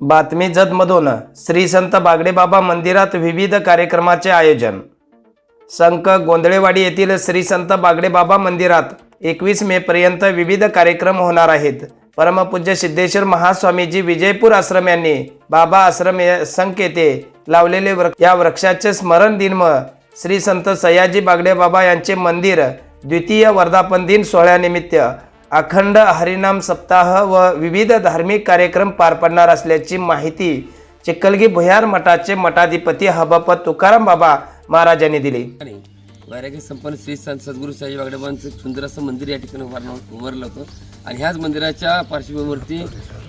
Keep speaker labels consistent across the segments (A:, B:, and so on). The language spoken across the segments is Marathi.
A: बातमी जतमधून श्री संत बागडेबाबा मंदिरात विविध कार्यक्रमाचे आयोजन. संक गोंधळेवाडी येथील श्री संत बागडेबाबा मंदिरात एकवीस मे पर्यंत विविध कार्यक्रम होणार आहेत. परमपूज्य सिद्धेश्वर महास्वामीजी विजयपूर आश्रम यांनी बाबा आश्रम संक येथे लावलेले वृक्ष या वृक्षाचे स्मरण दिन म श्री संत सयाजी बागडेबाबा यांचे मंदिर द्वितीय वर्धापन दिन सोहळ्यानिमित्त अखंड हरिनाम सप्ताह व विविध धार्मिक कार्यक्रम पार पडणार असल्याची माहिती चिक्कलगी भुयार मठाचे मठाधिपती हबापत तुकाराम बाबा महाराजांनी दिली.
B: आणि वैरागी संपन्न श्री संत सद्गुरू साई वागडेबांचं एक सुंदर असं मंदिर या ठिकाणी उभारलं उभारलं होतं. आणि ह्याच मंदिराच्या पार्श्वभूमीवरती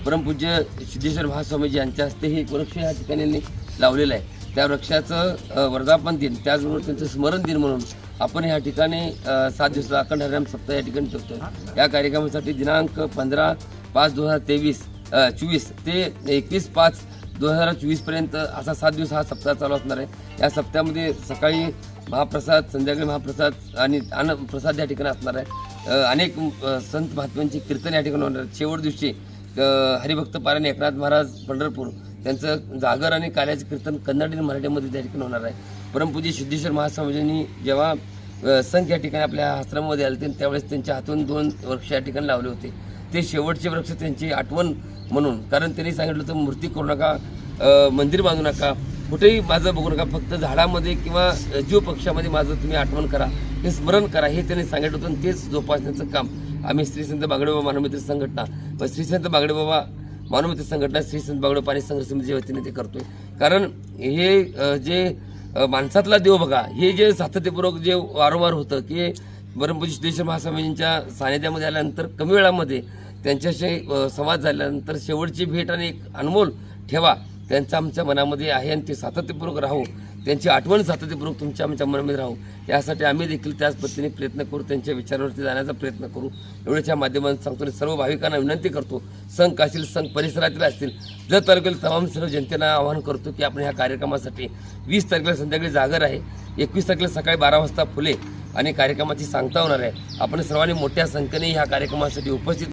B: परमपूज्य सिद्धेश्वर महास्वामीजी यांच्या हस्ते हे एक वृक्ष या ठिकाणी लावलेलं आहे. त्या वृक्षाचं वर्धापन दिन त्याचबरोबर त्यांचं स्मरण दिन म्हणून आपण या ठिकाणी सात दिवसाचा अखंड हरम सप्ताह या ठिकाणी ठेवतो या कार्यक्रमासाठी दिनांक पंधरा पाच दोन हजार तेवीस चोवीस ते एकवीस पाच दोन हजार चोवीसपर्यंत असा सात दिवस हा सप्ताह चालू असणार आहे. या सप्त्यामध्ये सकाळी महाप्रसाद संध्याकाळी महाप्रसाद आणि अन्नप्रसाद या ठिकाणी असणार आहे. अनेक संत महात्म्यांची कीर्तन या ठिकाणी होणार आहे. शेवट दिवशी हरिभक्त पारायण एकनाथ महाराज पंढरपूर त्यांचं जागर आणि काल्याचं कीर्तन कन्नड आणि मराठीमध्ये त्या ठिकाणी होणार आहे. परमपूज्य सिद्धेश्वर महास्वामीजींनी जेव्हा अ, या ठिकाणी आपल्या आश्रमामध्ये आले होते त्यावेळेस त्यांच्या हातून दोन वृक्ष या ठिकाणी लावले होते. ते शेवटचे वृक्ष त्यांची आठवण म्हणून कारण त्यांनी सांगितलं होतं मूर्ती करू नका मंदिर बांधू नका कुठेही माझं बघू नका फक्त झाडामध्ये किंवा जीव पक्षामध्ये माझं तुम्ही आठवण करा हे स्मरण करा हे त्यांनी सांगितलं होतं तेच जोपासण्याचं काम आम्ही श्री संत बागडेबाबा मानवमित्र संघटना व श्री संत बागडेबाबा मानवमित्र संघटना श्री संत बागडे पाणी संघर्ष समितीच्या वतीने ते करतोय. कारण हे जे माणसातला देव बघा हे जे सातत्यपूर्वक जे वारंवार होतं की परमपूज्य सिद्धेश्वर महास्वामींच्या सानिध्यामध्ये आल्यानंतर कमी वेळामध्ये त्यांच्याशी संवाद झाल्यानंतर शेवटची भेट आणि एक अनमोल ठेवा त्यांचा आमच्या मनामध्ये आहे आणि ते सातत्यपूर्वक राहू. त्यांची आठवण सातत्यपूर्वक तुमच्या आमच्या मनामध्ये राहू. यासाठी आम्ही देखील त्याच पद्धतीने प्रयत्न करू त्यांच्या विचारावरती जाण्याचा प्रयत्न करू. एवढ्याच्या माध्यमातून सांगतो आणि सर्व भाविकांना विनंती करतो संघ असतील संघ परिसरातील असतील जर तालुक्यातील तमाम सर्व जनतेला आवाहन करतो की आपण ह्या कार्यक्रमासाठी वीस तारखेला संध्याकाळी जागर आहे. एकवीस तारखेला सकाळी बारा वाजता फुले आणि कार्यक्रमाची सांगता होणार आहे. आपण सर्वांनी मोठ्या संख्येने ह्या कार्यक्रमासाठी उपस्थित